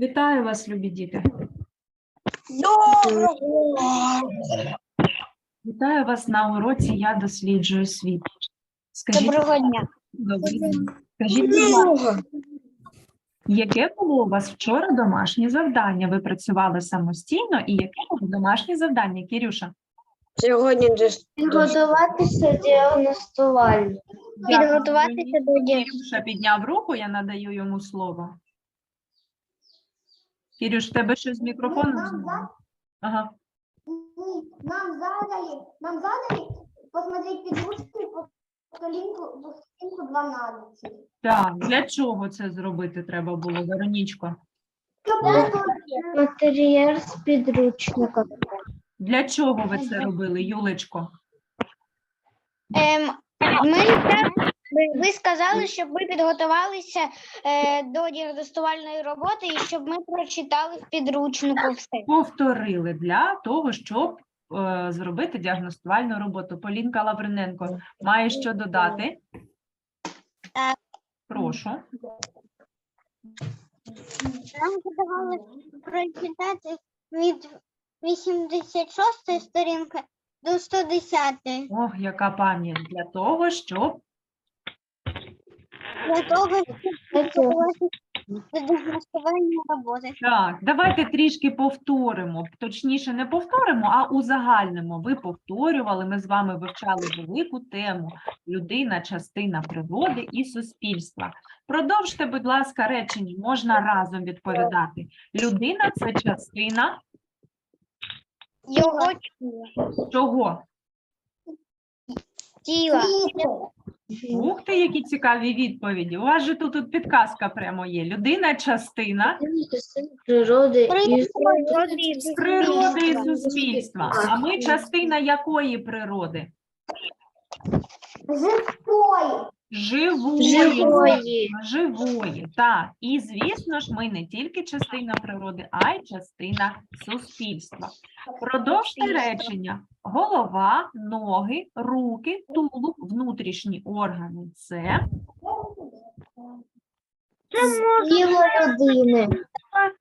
Вітаю вас, любі діти. Вітаю вас на уроці Я досліджую світ. Скажіть, Доброго дня. Добрий день. Скажіть, будь ласка, яке було у вас вчора домашнє завдання? Ви працювали самостійно, і яке було домашнє завдання, Кірюша? Сьогодні десь Підготуватися діагностувально. Дякую. Підготуватися до діагностики. Кірюша підняв руку, я надаю йому слово. Кірюш, в тебе щось з мікрофоном? нам знову? Ага. Ні, Нам задали, нам задали посмотреть підручник по сторінку, по сторінку 12. Так, для чого це зробити треба було, Веронічко? Матеріал з підручника. Для чого ви це робили, Юлечко? Ем, ми так, ви- сказали, щоб ми підготувалися е, до діагностувальної роботи і щоб ми прочитали в підручнику все. Повторили для того, щоб е, зробити діагностувальну роботу. Полінка Лавриненко має що додати? Прошу. Нам подавали прочитати від 86 сторінки до 110 Ох, яка пам'ять для того, щоб до роботи. так, давайте трішки повторимо. Точніше, не повторимо, а узагальнимо. Ви повторювали. Ми з вами вивчали велику тему людина, частина природи і суспільства. Продовжте, будь ласка, речення. Можна разом відповідати. Людина це частина Його чого? Тіла. Ух ти, які цікаві відповіді. У вас же тут, тут підказка прямо є. Людина частина Природи і Природи. природи і суспільства. А ми частина якої природи? Живой. Живої. живої. Живої, так. І звісно ж, ми не тільки частина природи, а й частина суспільства. Продовжте речення. Голова, ноги, руки, тулуб, внутрішні органи це Тіло людини.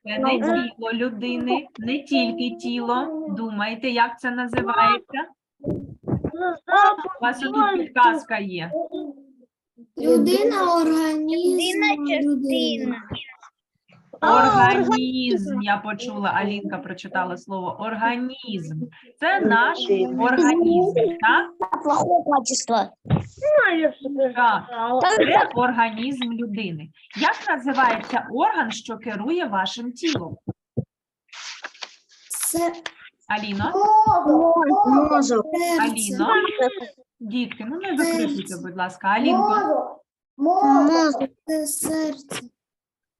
Це не тіло людини, не тільки тіло. Думайте, як це називається? У вас тут підказка є. Людина Людина частина. Організм. Я почула, Алінка прочитала слово організм. Це наш організм. Так? Плохое качество. Так. Це організм людини. Як називається орган, що керує вашим тілом? Це Аліно? Мозок. Аліно? Дітки, ну не викрикуйте, будь ласка. Алінко, Мозок. Це серце.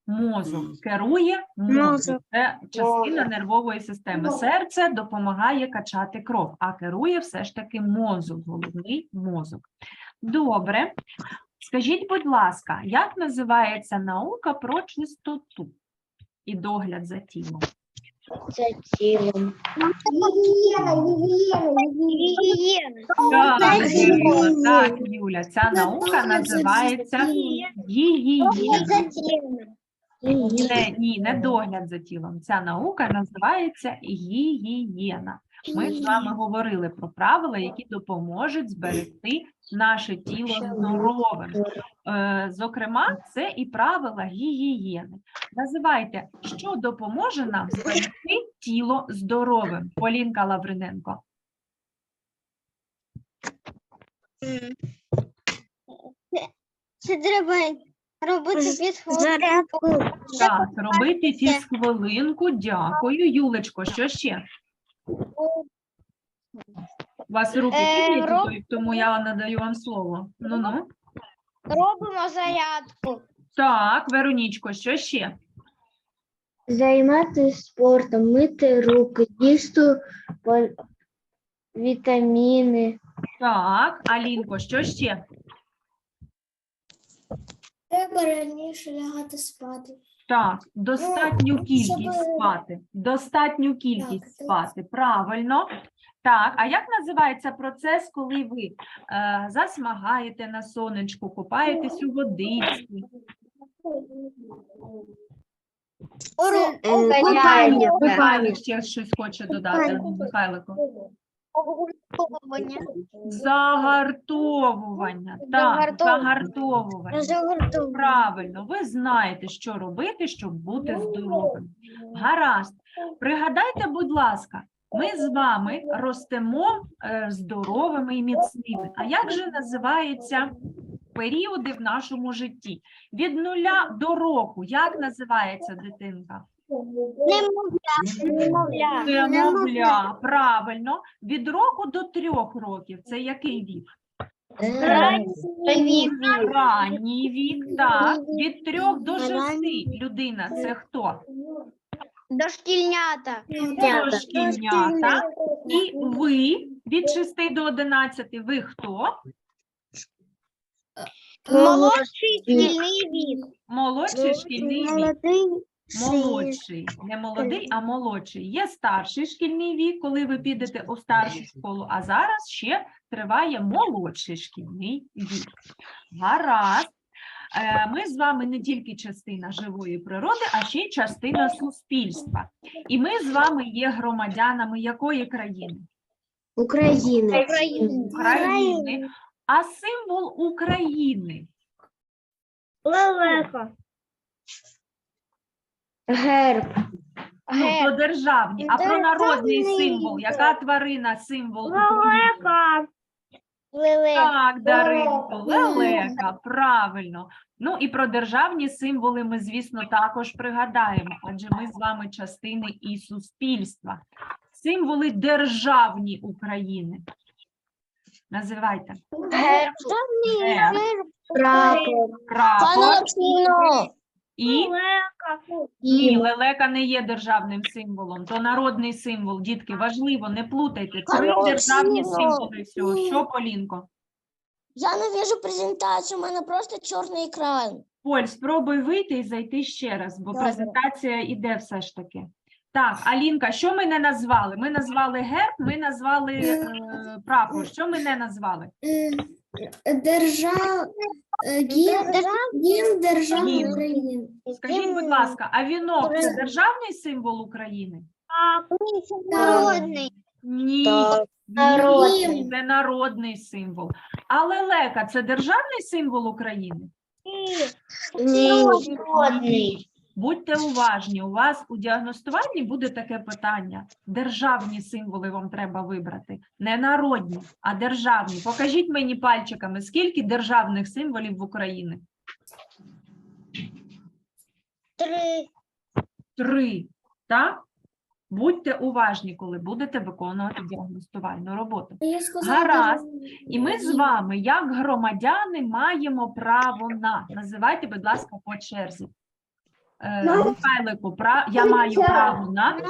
мозок керує мозок. Мозок. Це частина нервової системи. Серце допомагає качати кров, а керує все ж таки мозок, головний мозок. Добре. Скажіть, будь ласка, як називається наука про чистоту і догляд за тілом? Це тілом. Гігієна, гігієна, Гігієна. Так, Юля, так, Юля, ця наука називається гігієна. Не, ні, не догляд за тілом. Ця наука називається гігієна. Ми з вами говорили про правила, які допоможуть зберегти наше тіло здоровим. Е, Зокрема, це і правила гігієни. Називайте, що допоможе нам зберегти тіло здоровим. Полінка Лавриненко. Це треба робити під Зарядку. Так, робити фізхвилинку. Дякую. Юлечко, що ще? У вас руки Е, підняті, роб- тому я надаю вам слово. Ну-ну. Робимо зарядку. Так, Веронічко, що ще? Займатися спортом, мити руки, їсти по- вітаміни. Так, Алінко, що ще? Треба раніше лягати спати. Так, достатню щоб- кількість спати. Достатню кількість Так, спати. Правильно. Так, а як називається процес, коли ви е, засмагаєте на сонечку, купаєтесь у водичці? Купання. Михайлик ще щось хоче додати. Ну, Михайлику. Загартовування. Так, Загартовування. загартовування. Правильно, ви знаєте, що робити, щоб бути здоровим. Гаразд. Пригадайте, будь ласка, ми з вами ростемо е, здоровими і міцними. А як же називаються періоди в нашому житті? Від нуля до року. Як називається дитинка? Немовля. Немовля. Правильно. Від року до трьох років. Це який вік? Вік. Ранній вік, так. Від трьох до шести людина це хто? Дошкільнята. Дошкільнята. І ви від 6 до 11 ви хто? Молодший шкільний вік. Молодший шкільний вік. Молодший. Не молодий, а молодший. Є старший шкільний вік, коли ви підете у старшу школу, а зараз ще триває молодший шкільний вік. Гаразд. Е, Ми з вами не тільки частина живої природи, а ще й частина суспільства. І ми з вами є громадянами якої країни? України. України. А символ України Лелека. Герб. ну, про державні, а про народний Державний символ. Яка тварина символ України? Лелека. Так, Даринко, лелека, правильно. Ну і про державні символи ми, звісно, також пригадаємо, адже ми з вами частини і суспільства. Символи державні України. Називайте. Герб. Герб, Прапор. прапор і Лелека. ні, лелека не є державним символом, то народний символ. Дітки, важливо, не плутайте. Три Народний державні символ. символи всього. Що, Полінко? Я не вижу презентацію, у мене просто чорний екран. Поль, спробуй вийти і зайти ще раз, бо Добре. презентація іде все ж таки. Так, Алінка, що ми не назвали? Ми назвали герб, ми назвали е, прапор. Що ми не назвали? Держав... Гімн, гімн держави Гімн. України. Скажіть, будь ласка, а вінок це державний символ України? Народний. Ні, Так. ні, Народний. це народний символ. А лелека це державний символ України? Народний. Будьте уважні, у вас у діагностуванні буде таке питання. Державні символи вам треба вибрати. Не народні, а державні. Покажіть мені пальчиками, скільки державних символів в Україні? Три. Три. Так? Будьте уважні, коли будете виконувати діагностувальну роботу. Я сказала, Гаразд. І ми з вами, як громадяни, маємо право на. Називайте, будь ласка, по черзі. Е, Михайлику, пра... я маю право на.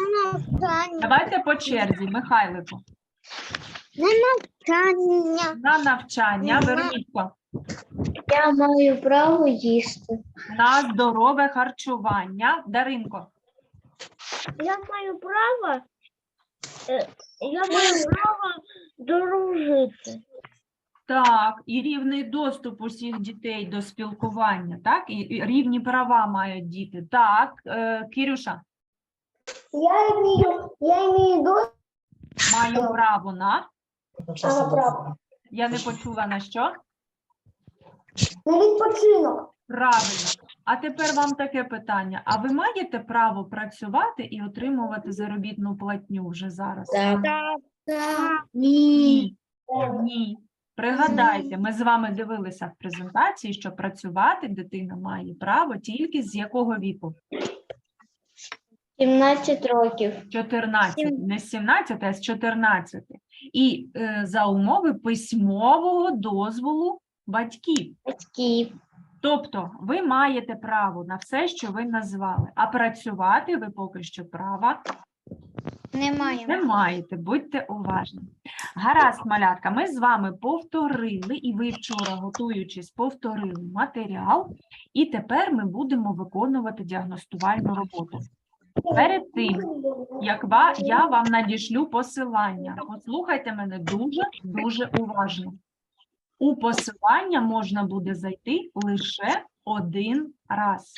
Давайте по черзі, Михайлику. На навчання, На навчання, Веронічко, Я маю право їсти. на здорове харчування. Даринко, Я маю право. е, Я маю право дружити. Так, і рівний доступ усіх дітей до спілкування, так? І і рівні права мають діти. Так, е, Кірюша, Я имею, я имею до маю право на. право. Я не почула на що. на відпочинок. Правильно. А тепер вам таке питання: а ви маєте право працювати і отримувати заробітну платню вже зараз? Так. Так. Ні. Ні. Пригадайте, ми з вами дивилися в презентації, що працювати дитина має право тільки з якого віку? 17 років. 14, не з 17, а з 14. І е, за умови письмового дозволу батьків. Батьків. Тобто ви маєте право на все, що ви назвали, а працювати ви поки що права Немає. не маєте, будьте уважні. Гаразд, малятка, ми з вами повторили, і ви вчора, готуючись, повторили матеріал, і тепер ми будемо виконувати діагностувальну роботу. Перед тим, як я вам надішлю посилання, послухайте мене дуже дуже уважно. У посилання можна буде зайти лише один раз.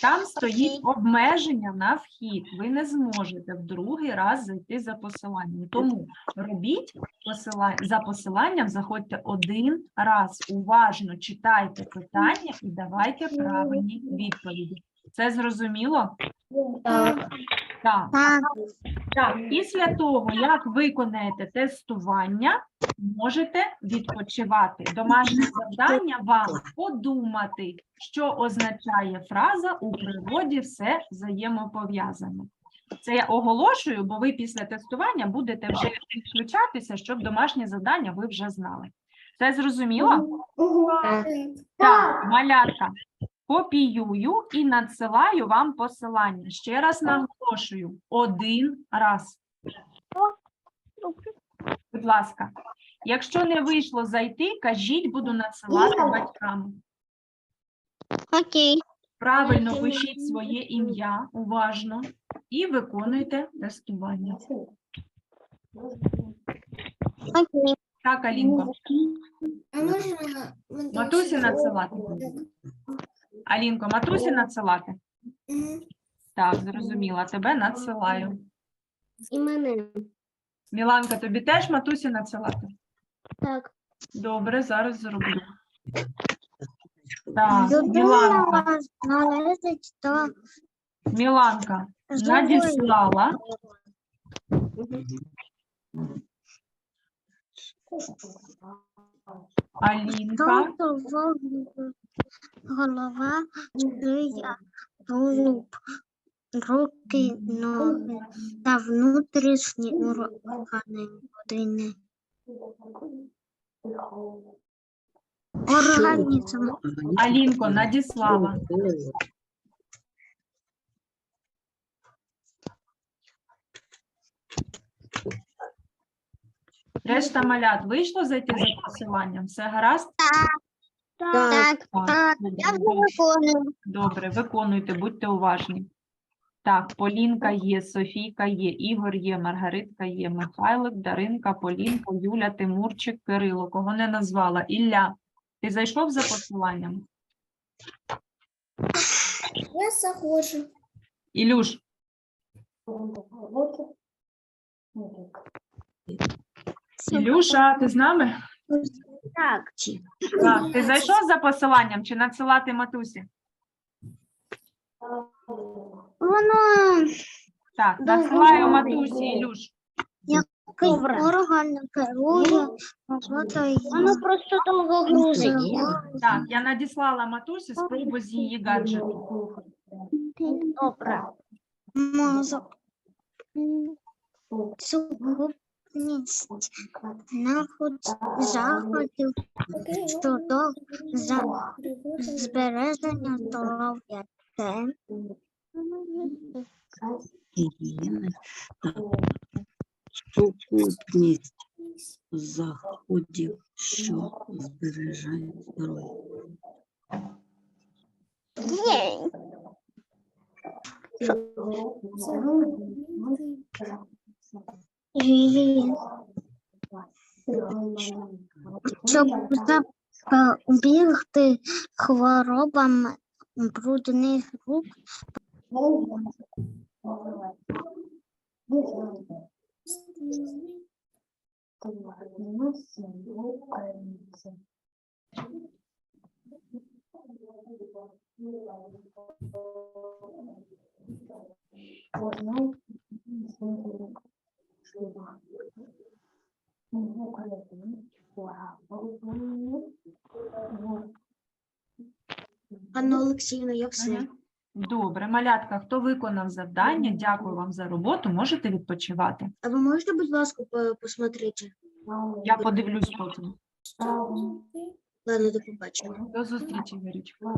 Там стоїть обмеження на вхід. Ви не зможете в другий раз зайти за посиланням. Тому робіть посилання за посиланням, заходьте один раз, уважно читайте питання і давайте правильні відповіді. Це зрозуміло? Так. Так. Так. Так, після того, як виконаєте тестування, можете відпочивати. Домашнє завдання вам подумати, що означає фраза у природі все взаємопов'язане. Це я оголошую, бо ви після тестування будете вже включатися, щоб домашнє завдання ви вже знали. Це зрозуміло? Так. Так, малятка, копіюю і надсилаю вам посилання. Ще раз наголошую, один раз. Будь ласка, якщо не вийшло зайти, кажіть, буду надсилати батькам. Окей. Правильно пишіть своє ім'я уважно і виконуйте тестування. Окей. Так, Алінко, А можна матусі надсилати? Алінко, матусі надсилати? Так, зрозуміла, тебе надсилаю. І мене. Міланка, тобі теж матусі надсилати? Так. Добре, зараз зроблю. Так, Міланка, Міланка надіслала. Алінка, голова, шия, тулуб, руки, ноги та внутрішні органи людини. Організм Алінко надіслала. Решта малят вийшло зайти за посиланням? Все гаразд? Так, так, добре, я вже виконую. Добре, виконуйте, будьте уважні. Так, Полінка є, Софійка є, Ігор є, Маргаритка є, Михайлик, Даринка, Полінка, Юля, Тимурчик, Кирило. Кого не назвала? Ілля, ти зайшов за посиланням? Я захочу. Ілюш, Ілюша, ти з нами? Так, Так, ти зайшов за посиланням чи надсилати матусі? воно Так, Добре, надсилаю добре. матусі, Ілюш. орган керує. Воно просто довго грузить. Так, я надіслала матусі спробу з її гаджету. Добре. Мозок. Сукупність наход заходів щодо за збереження здоров'я. Це сукупність заходів, що збережають здоров'я. гігієна. Щоб запобігти хворобам брудних рук Анна Олексіївна, як все? Добре, малятка, хто виконав завдання, дякую вам за роботу, можете відпочивати. А ви можете, будь ласка, по- посмотрите? Я подивлюсь потім. Ладно, до побачення. До зустрічі, Вірочка.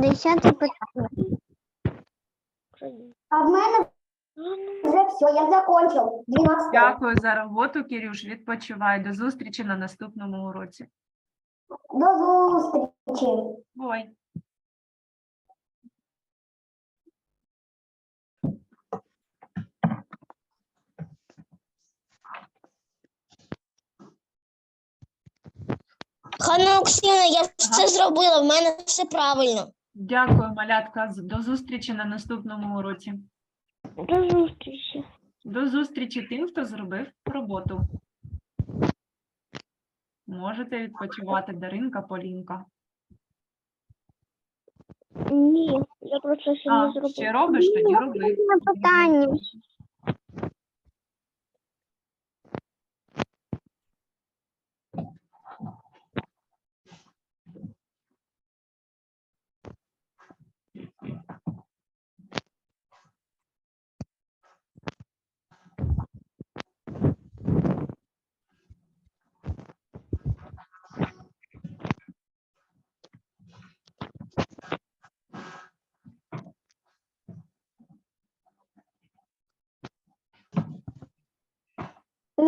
Десяте питання. А в мене вже все, я закончив. 12. Дякую за роботу, Кирюш. Відпочивай. До зустрічі на наступному уроці. До зустрічі. Ой. Ханна Оксіна, я все зробила, в мене все правильно. Дякую, малятка. До зустрічі на наступному уроці. До зустрічі. До зустрічі тим, хто зробив роботу. Можете відпочивати Даринка, Полінка. Ні, я просто ще не зробила. ще робиш, тоді роби. Питання.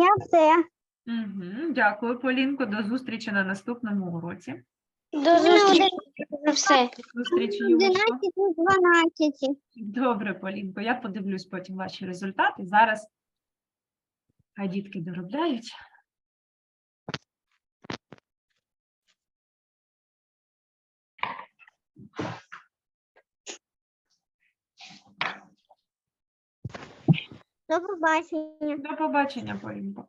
Я все. Угу, дякую, Полінко. До зустрічі на наступному уроці. До зустрічі. Це все. Зустрічі, Юлечко. 12. Добре, Полінко. Я подивлюсь потім ваші результати. Зараз хай дітки доробляють. До побачення. До побачення, Полінко.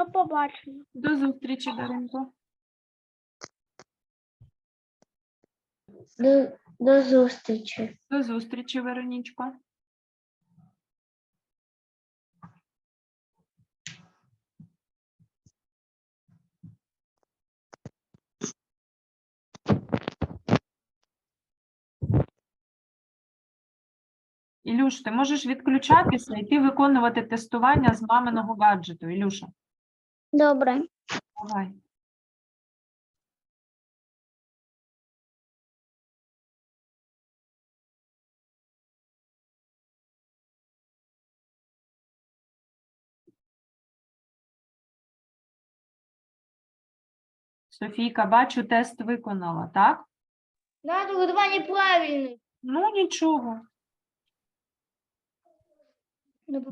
До побачення. До зустрічі, Даринко. До, до зустрічі. До зустрічі, Веронічко. Ілюш, ти можеш відключатися і йти виконувати тестування з маминого гаджету. Ілюша, Добре. давай. Софійка, бачу, тест виконала, так? Надо годування правильно. Ну, нічого.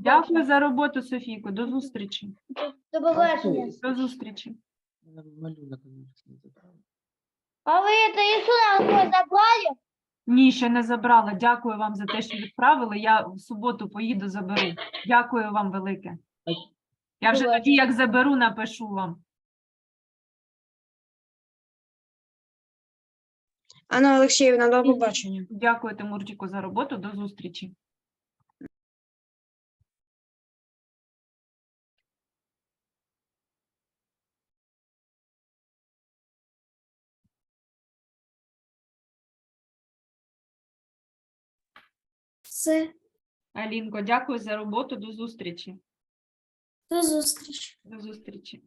Дякую за роботу, Софійко. До зустрічі. До побачення. До зустрічі. А ви это рисунок мой забрали? Ні, ще не забрала. Дякую вам за те, що відправили. Я в суботу поїду, заберу. Дякую вам велике. Я вже тоді, як заберу, напишу вам. Анна Олексіївна, до побачення. Дякую, Тимурчику, за роботу. До зустрічі. Все. Алінко, дякую за роботу. До зустрічі. До зустрічі. До зустрічі.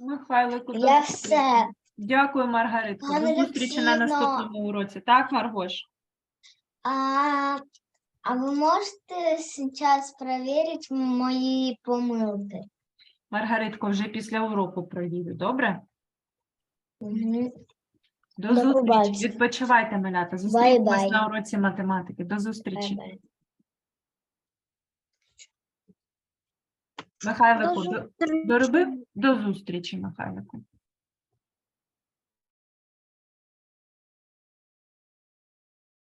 Михайлику, до Я зустрічі. все. Дякую, Маргаритко. До зустрічі на наступному уроці. Так, Маргош? А, а вы можете сейчас проверить мои помылки? Маргаритко, вже після уроку провірю, добре? Мгм. До, До зустрічі. побачення. Відпочивайте, малята. Зустрінемось Бай-бай. на уроці математики. До зустрічі. Бай-бай. Михайлику, до, доробив? До зустрічі, Михайлику.